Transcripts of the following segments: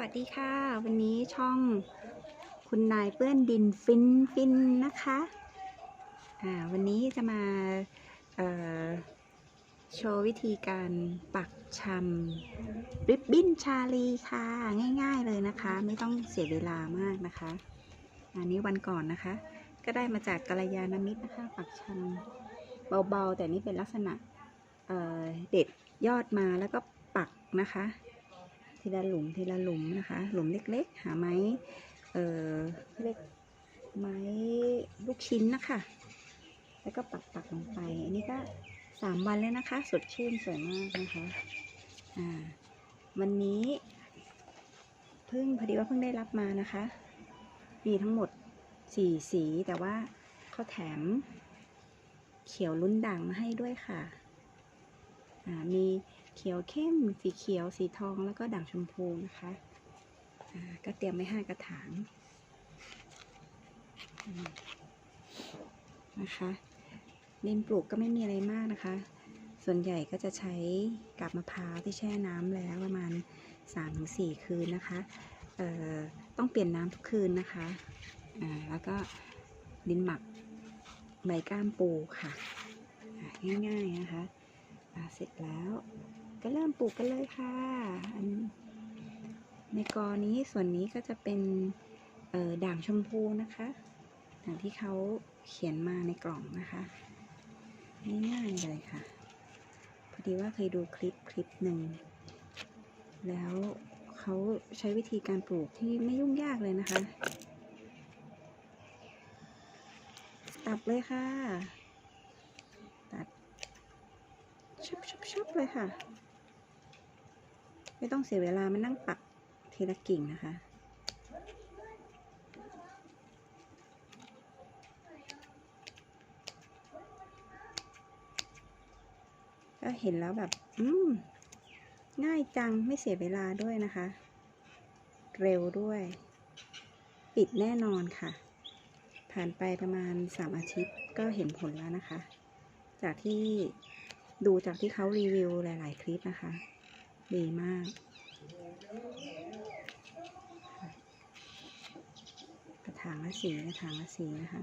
วัสดีค่ะ วันนี้ช่องคุณนายเปื้อนดินฟินฟินนะคะอ่าวันนี้จะมาโชว์วิธีการปักชำริบบิ้นชาลีค่ะ ง่ายๆเลยนะคะ ไม่ต้องเสียเวลามากนะคะอันนี้วันก่อนนะคะ ก็ได้มาจากกัลยาณมิตรนะคะ ปักชำเบาๆ แต่นี่เป็นลักษณะเเด็ดยอดมาแล้วก็ปักนะคะ ทีละหลุมทีละหลุมนะคะ หลุมเล็กๆ หาไม้เอ่อเรียกไม้ลูกชิ้นนะคะ แล้วก็ปักปักลงไป อันนี้ก็สามวันแล้วนะคะ สดชื่นสวยมากนะคะอ่าวันนี้เพิ่งพอดีว่าเพิ่งได้รับมานะคะ มีทั้งหมดสี่สีแต่ว่าเขาแถมเขียวลุ้นด่างมาให้ด้วยค่ะอ่ามี เขียวเข้ม สีเขียว สีทองแล้วก็ด่างชมพูนะคะก็เตรียมไว้ห้ากระถางนะคะดินปลูกก็ไม่มีอะไรมากนะคะ ส่วนใหญ่ก็จะใช้กับมะพร้าวที่แช่น้ำแล้วประมาณ 3-4 คืนนะคะต้องเปลี่ยนน้ำทุกคืนนะคะแล้วก็ดินหมักใบก้ามปูค่ะอ่าง่ายๆนะคะเสร็จแล้ว ก็เริ่มปลูกกันเลยค่ะ อันในกอนี้ส่วนนี้ก็จะเป็นด่างชมพูนะคะอย่างที่เขาเขียนมาในกล่องนะคะง่ายๆเลยค่ะ พอดีว่าเคยดูคลิปคลิปหนึ่ง แล้วเขาใช้วิธีการปลูกที่ไม่ยุ่งยากเลยนะคะ ตัดเลยค่ะ ตัดชุบชุบชุบเลยค่ะ ไม่ต้องเสียเวลามานั่งปักทีละกิ่งนะคะ ก็เห็นแล้วแบบ อืม ง่ายจังไม่เสียเวลาด้วยนะคะ เร็วด้วย ปิดแน่นอนค่ะ ผ่านไปประมาณสามอาทิตย์ก็เห็นผลแล้วนะคะ จากที่ดูจากที่เขารีวิวหลาย ๆ คลิปนะคะ ดีมาก กระถางละสีกระถางละสีนะคะ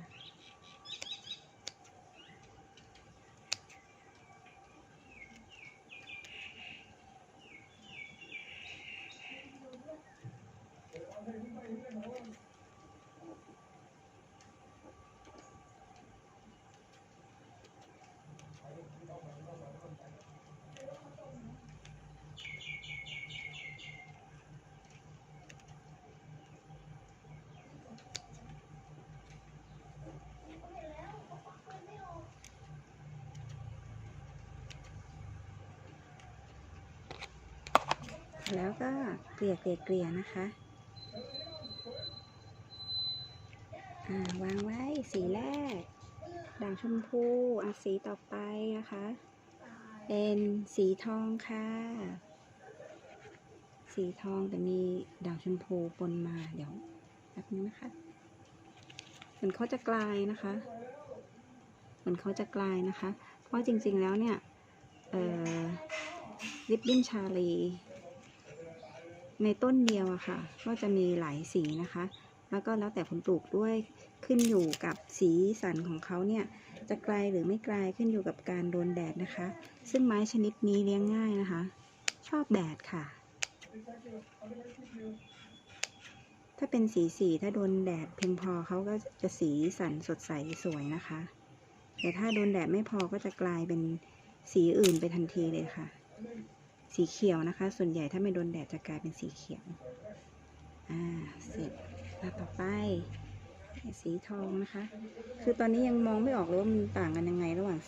แล้วก็เกลี่ยเกลี่ยเกลี่ยนะคะาวางไว้สีแรก ด่างชมพูอะสีต่อไปนะคะ เป็นสีทองค่ะ สีทองแต่มีด่างชมพูปนมาเดี๋ยวแป๊บนึงนะคะเหมือนเขาจะกลายนะคะ เหมือนเขาจะกลายนะคะ เพราะจริงๆแล้วเนี่ยริบบิ้นชาลี ในต้นเดียวอะค่ะ ก็จะมีหลายสีนะคะ แล้วก็แล้วแต่ผลปลูกด้วยขึ้นอยู่กับสีสันของเขาเนี่ย จะไกลหรือไม่ไกลขึ้นอยู่กับการโดนแดดนะคะ ซึ่งไม้ชนิดนี้เลี้ยงง่ายนะคะ ชอบแดดค่ะ ถ้าเป็นสีสีถ้าโดนแดดเพียงพอเขาก็จะสีสันสดใสสวยนะคะ แต่ถ้าโดนแดดไม่พอก็จะกลายเป็นสีอื่นไปทันทีเลยค่ะ สีเขียวนะคะ ส่วนใหญ่ถ้าไม่โดนแดดจะกลายเป็นสีเขียว อ่า เสร็จแล้วต่อไปสีทองนะคะ คือตอนนี้ยังมองไม่ออกเลยว่ามันต่างกันยังไงระหว่าง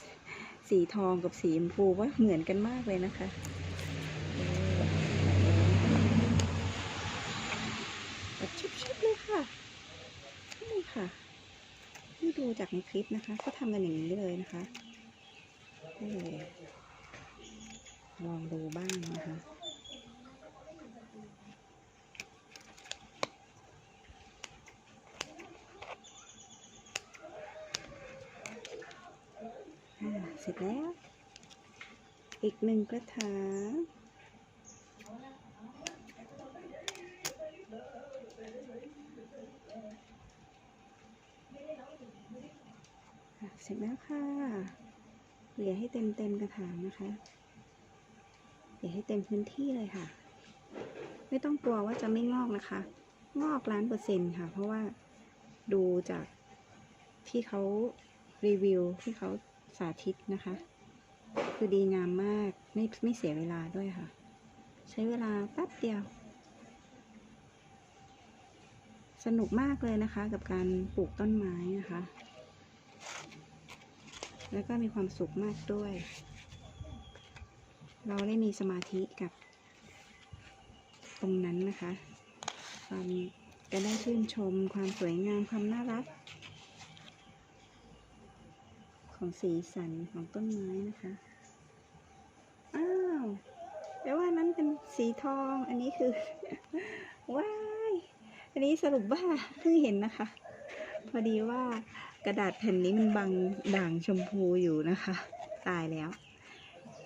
สีทองกับสีชมพูว่าเหมือนกันมากเลยนะคะแบบชุบๆเลยค่ะ นี่ค่ะที่ดูจากในคลิปนะคะ ก็ทำกันอย่างนี้เลยนะคะเออ ลองดูบ้างนะคะเสร็จแล้ว อีกหนึ่งกระถางเสร็จแล้วค่ะ เหลือให้เต็มเต็มกระถางนะคะ เหลี่ยให้เต็มพื้นที่เลยค่ะ ไม่ต้องกลัวว่าจะไม่งอกนะคะ งอกล้านเปอร์เซ็นต์ค่ะ เพราะว่าดูจากที่เขารีวิวที่เขาสาธิตนะคะ คือดีงามมากไม่ไม่เสียเวลาด้วยค่ะ ใช้เวลาแป๊บเดียว สนุกมากเลยนะคะ กับการปลูกต้นไม้นะคะ แล้วก็มีความสุขมากด้วย เราได้มีสมาธิกับ ตรงนั้นนะคะความจะได้ชื่นชมความสวยงามความน่ารัก ของสีสันของต้นไม้นะคะ อ้าวแต่ว่านั้นเป็นสีทอง อันนี้คือ ว้าย อันนี้สรุปว่าเพิ่งเห็นนะคะ พอดีว่ากระดาษแผ่นนี้มันบังด่างชมพูอยู่นะคะ ตายแล้ว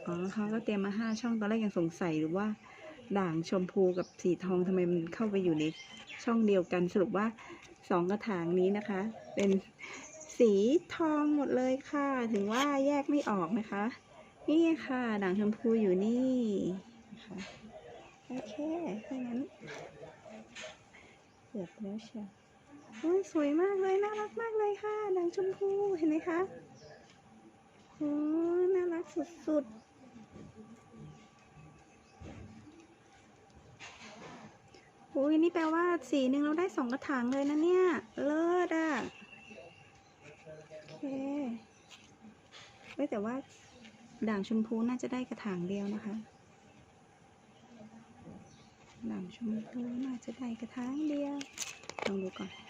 อ๋อเขาก็เตรียมมาห้าช่องตอนแรกยังสงสัยหรือว่า ด่างชมพูกับสีทองทำไมมันเข้าไปอยู่ในช่องเดียวกันสรุปว่าสองกระถางนี้นะคะ เป็นสีทองหมดเลยค่ะ ถึงว่าแยกไม่ออกนะคะ นี่ค่ะ ด่างชมพูอยู่นี่นะคะโอเคถ้างั้นเกือบแล้วเชียวโอ้ยสวยมากเลยน่ารักมากเลยค่ะด่างชมพูเห็นไหมคะโอ้น่ารักสุดๆ อุ้ยนี่แปลว่าสีหนึ่งเราได้สองกระถางเลยนะเนี่ย เลิศอะโอเคเฮ้แต่ว่าด่างชมพูน่าจะได้กระถางเดียวนะคะ ด่างชมพูน่าจะได้กระถางเดียวลองดูก่อน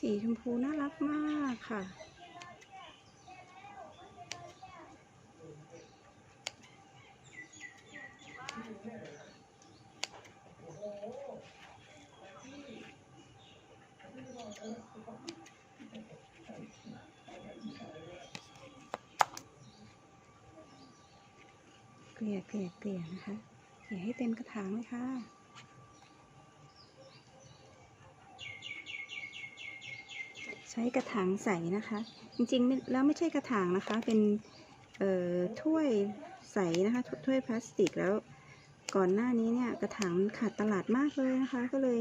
สีชมพูน่ารักมากค่ะ เกลี่ยเกลี่ยเกลี่ยนะคะ เกลี่ยให้เต็มกระถางเลยค่ะ ใช้กระถางใสนะคะ จริงๆแล้วไม่ใช่กระถางนะคะ เป็นถ้วยใสนะคะถ้วยพลาสติกแล้วก่อนหน้านี้เนี่ยกระถางขาดตลาดมากเลยนะคะ ก็เลย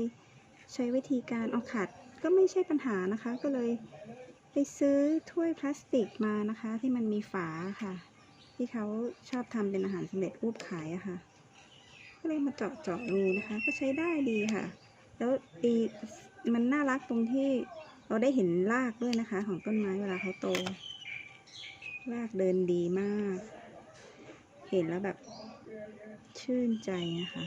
ใช้วิธีการเอาขาดก็ไม่ใช่ปัญหานะคะ ก็เลยไปซื้อถ้วยพลาสติกมานะคะ ที่มันมีฝาค่ะ ที่เขาชอบทำเป็นอาหารสำเร็จรูปขายอะค่ะ ก็เลยมาเจาะเจาะดูนะคะ ก็ใช้ได้ดีค่ะ แล้วดีมันน่ารักตรงที่ เราได้เห็นรากด้วยนะคะ ของต้นไม้เวลาเขาโต รากเดินดีมาก เห็นแล้วแบบชื่นใจนะคะ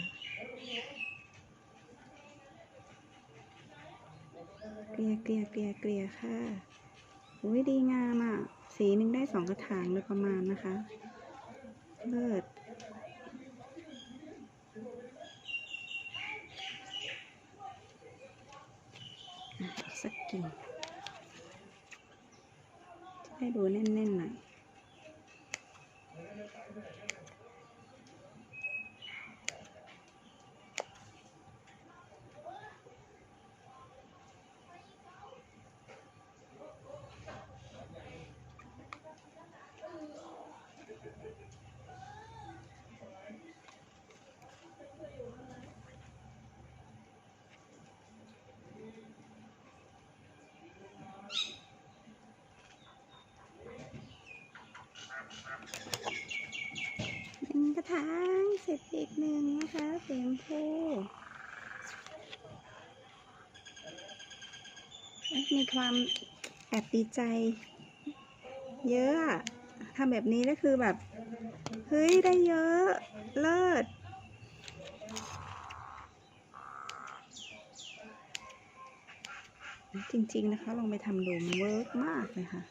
เกลียเกลียเกลียเกลียค่ะอุ้ยดีงามอะ สีหนึ่งได้สองกระถางโดยประมาณนะคะ เลิศ อะอีก สักกิ่งจะให้ดูแน่นๆหน่อย หนึ่งกระถางเสร็จอีกหนึ่งนะคะสีชมพูมีความแอบดีใจ เยอะทำแบบนี้ก็คือแบบ เฮ้ย ได้เยอะ เลิศจริง ๆ นะคะ ลองไปทำดูมันเวิร์กมากเลยค่ะ